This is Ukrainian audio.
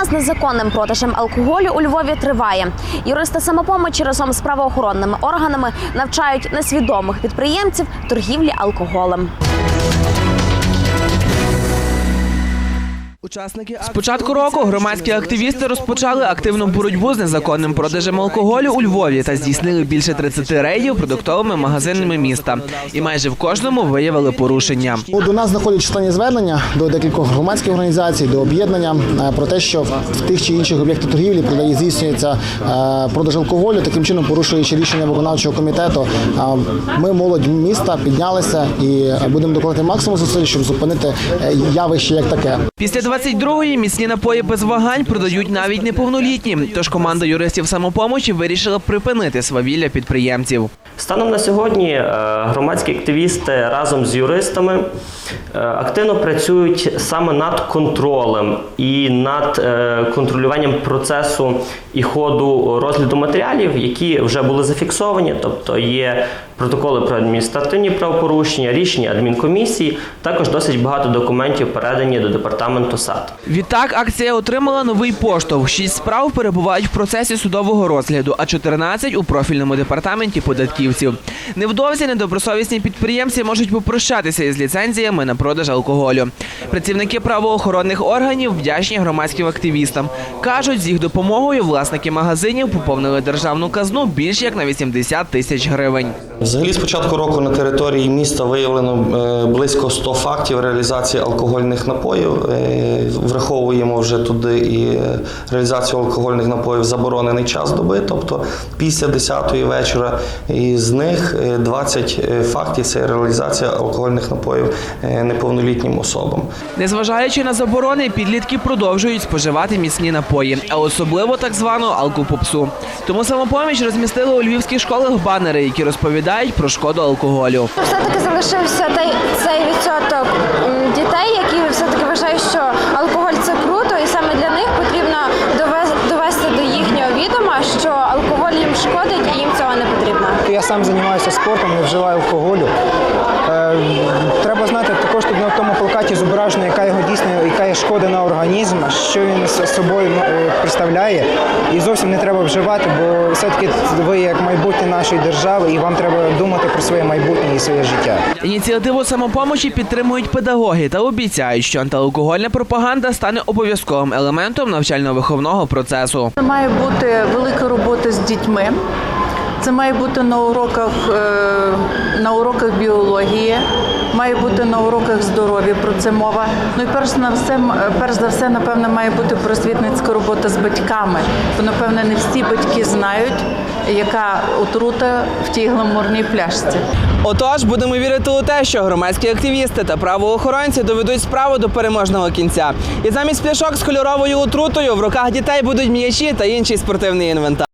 Війна з незаконним продажем алкоголю у Львові триває. Юристи самопомочі разом з правоохоронними органами навчають несвідомих підприємців торгівлі алкоголем. З початку року громадські активісти розпочали активну боротьбу з незаконним продажем алкоголю у Львові та здійснили більше 30 рейдів продуктовими магазинами міста. І майже в кожному виявили порушення. До нас знаходять численні звернення до декількох громадських організацій, до об'єднання е, про те, що в тих чи інших об'єктах торгівлі продає здійснюється е, продаж алкоголю, таким чином порушуючи рішення виконавчого комітету. А Ми, молодь міста, піднялися і будемо докладати максимум зусиль, щоб зупинити е, явище як таке. Після 22-ї міцні напої без вагань продають навіть неповнолітні. Тож команда юристів самопомочі вирішила припинити свавілля підприємців. Станом на сьогодні е, громадські активісти разом з юристами е, активно працюють саме над контролем і над е, контролюванням процесу і ходу розгляду матеріалів, які вже були зафіксовані, тобто є протоколи про адміністративні правопорушення, рішення адмінкомісії. Також досить багато документів передані до департаменту САД. Відтак акція отримала новий поштовх. Шість справ перебувають в процесі судового розгляду, а 14 – у профільному департаменті податківців. Невдовзі недобросовісні підприємці можуть попрощатися із ліцензіями на продаж алкоголю. Працівники правоохоронних органів вдячні громадським активістам. Кажуть, з їх допомогою власники магазинів поповнили державну казну більш як на 80 тисяч гривень. Взагалі, з початку року на території міста виявлено е, близько 100 фактів реалізації алкогольних напоїв. Е, Враховуємо вже туди і е, реалізацію алкогольних напоїв в заборонений час доби, тобто після 10-ї вечора. І з них е, 20 фактів це реалізація алкогольних напоїв е, неповнолітнім особам. Незважаючи на заборони, підлітки продовжують споживати міцні напої, а особливо так звану алкопопсу. Тому самопоміч розмістили у львівських школах банери, які розповідають про шкоду алкоголю. Все-таки залишився той, цей відсоток м, дітей, які все-таки вважають, що алкоголь це круто, і саме для них потрібно довез- довести до їхнього відома, що алкоголь їм шкодить і їм цього не потрібно. Я сам займаюся спортом, не вживаю алкоголю. Е, треба знати також тут на тому плакаті зображено, яка його дійсно, яка є шкода на організм, що він з собою е, представляє. І зовсім не треба вживати, бо все-таки ви як майбутнє нашої держави, і вам треба думати про своє майбутнє і своє життя. Ініціативу самопомочі підтримують педагоги та обіцяють, що антиалкогольна пропаганда стане обов'язковим елементом навчально-виховного процесу. Це має бути велика робота з дітьми. Це має бути на уроках, е, на уроках біології, має бути на уроках здоров'я, про це мова. Ну і перш на все, перш за все, напевно, має бути просвітницька робота з батьками. Бо, напевно, не всі батьки знають, яка отрута в тій гламурній пляшці. Отож, будемо вірити у те, що громадські активісти та правоохоронці доведуть справу до переможного кінця. І замість пляшок з кольоровою отрутою в руках дітей будуть м'ячі та інший спортивний інвентар.